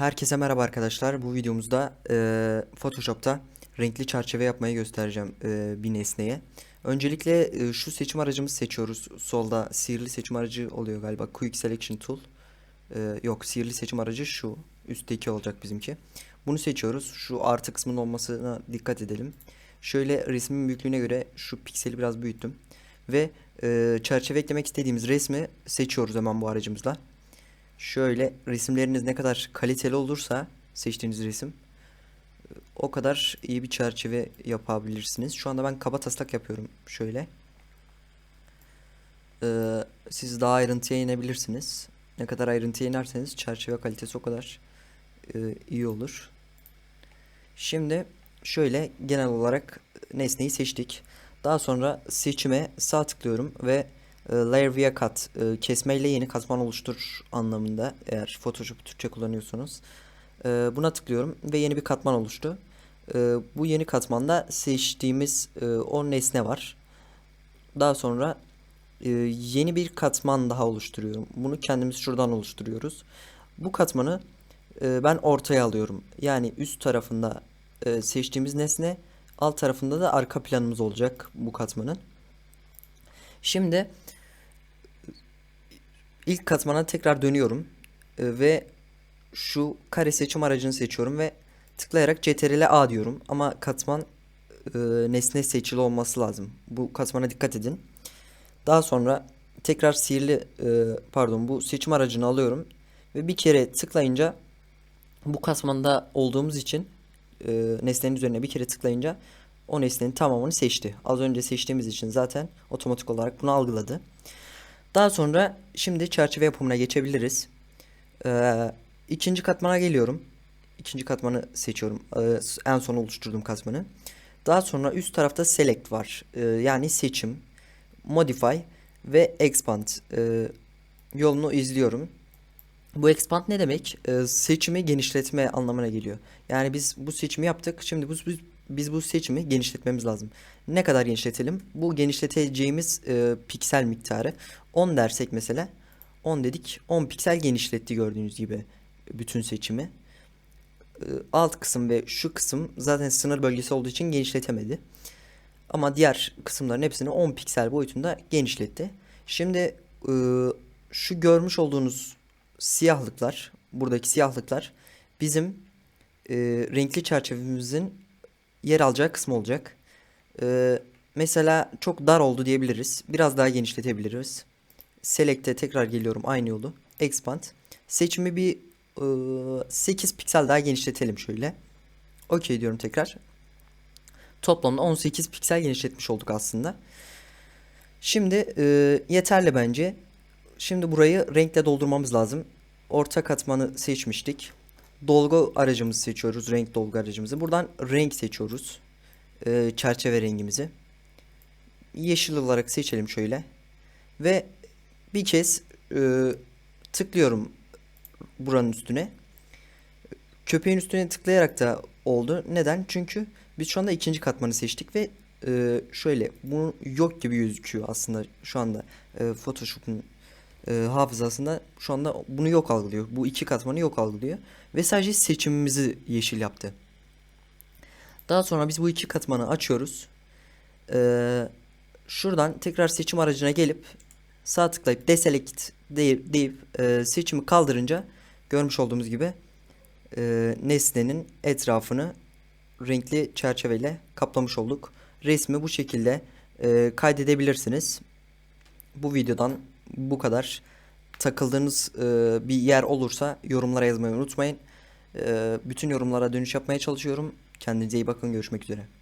Herkese merhaba arkadaşlar. Bu videomuzda eee, Photoshop'ta renkli çerçeve yapmayı göstereceğim eee, bir nesneye. Öncelikle eee, şu seçim aracımızı seçiyoruz. Solda sihirli seçim aracı oluyor galiba. Quick Selection Tool. Eee, yok sihirli seçim aracı şu. Üstteki olacak bizimki. Bunu seçiyoruz. Şu artı kısmının olmasına dikkat edelim. Şöyle resmin büyüklüğüne göre şu pikseli biraz büyüttüm. Ve eee, çerçeve eklemek istediğimiz resmi seçiyoruz hemen bu aracımızla. Şöyle resimleriniz ne kadar kaliteli olursa seçtiğiniz resim o kadar iyi bir çerçeve yapabilirsiniz. Şu anda ben kaba taslak yapıyorum şöyle. Ee, siz daha ayrıntıya inebilirsiniz. Ne kadar ayrıntıya inerseniz çerçeve kalitesi o kadar e, iyi olur. Şimdi şöyle genel olarak nesneyi seçtik. Daha sonra seçime sağ tıklıyorum ve e, Layer via Cut e, kesmeyle yeni katman oluştur anlamında eğer Photoshop Türkçe kullanıyorsanız. E, buna tıklıyorum ve yeni bir katman oluştu. Bu yeni katmanda seçtiğimiz o nesne var. Daha sonra yeni bir katman daha oluşturuyorum. Bunu kendimiz şuradan oluşturuyoruz. Bu katmanı ben ortaya alıyorum. Yani üst tarafında seçtiğimiz nesne, alt tarafında da arka planımız olacak bu katmanın. Şimdi ilk katmana tekrar dönüyorum E, ve şu kare seçim aracını seçiyorum ve tıklayarak CTRL A diyorum. Ama katman e, nesne seçili olması lazım. Bu katmana dikkat edin. Daha sonra tekrar sihirli e, pardon bu seçim aracını alıyorum ve bir kere tıklayınca bu katmanda olduğumuz için nesnenin üzerine bir kere tıklayınca o nesnenin tamamını seçti. Az önce seçtiğimiz için zaten otomatik olarak bunu algıladı. Daha sonra şimdi çerçeve yapımına geçebiliriz. Ee, ikinci katmana geliyorum. İkinci katmanı seçiyorum. Ee, en son oluşturduğum katmanı. Daha sonra üst tarafta select var. Ee, yani seçim, modify ve expand ee, yolunu izliyorum. Bu expand ne demek? Ee, seçimi genişletme anlamına geliyor. Yani biz bu seçimi yaptık. Şimdi bu, biz, bu seçimi genişletmemiz lazım. Ne kadar genişletelim? Bu genişleteceğimiz e, piksel miktarı 10 dersek mesela 10 dedik 10 piksel genişletti gördüğünüz gibi bütün seçimi. E, alt kısım ve şu kısım zaten sınır bölgesi olduğu için genişletemedi. Ama diğer kısımların hepsini 10 piksel boyutunda genişletti. Şimdi e, şu görmüş olduğunuz siyahlıklar, buradaki siyahlıklar bizim e, renkli çerçevemizin yer alacağı kısmı olacak. E, mesela çok dar oldu diyebiliriz. Biraz daha genişletebiliriz. Select'e tekrar geliyorum aynı yolu. Expand. Seçimi bir e, 8 piksel daha genişletelim şöyle. Okey diyorum tekrar. Toplamda 18 piksel genişletmiş olduk aslında. Şimdi e, yeterli bence. Şimdi burayı renkle doldurmamız lazım. Orta katmanı seçmiştik. Dolgu aracımızı seçiyoruz. Renk dolgu aracımızı. Buradan renk seçiyoruz. E, çerçeve rengimizi. Yeşil olarak seçelim şöyle. Ve bir kez e, tıklıyorum buranın üstüne. Köpeğin üstüne tıklayarak da oldu. Neden? Çünkü biz şu anda ikinci katmanı seçtik ve e, şöyle bu yok gibi gözüküyor aslında şu anda e, Photoshop'un e, hafızasında şu anda bunu yok algılıyor. Bu iki katmanı yok algılıyor ve sadece seçimimizi yeşil yaptı. Daha sonra biz bu iki katmanı açıyoruz. Ee, şuradan tekrar seçim aracına gelip sağ tıklayıp deselect deyip, deyip e, seçimi kaldırınca görmüş olduğumuz gibi e, nesnenin etrafını renkli çerçeveyle kaplamış olduk. Resmi bu şekilde e, kaydedebilirsiniz. Bu videodan bu kadar. Takıldığınız e, bir yer olursa yorumlara yazmayı unutmayın. E, bütün yorumlara dönüş yapmaya çalışıyorum. Kendinize iyi bakın. Görüşmek üzere.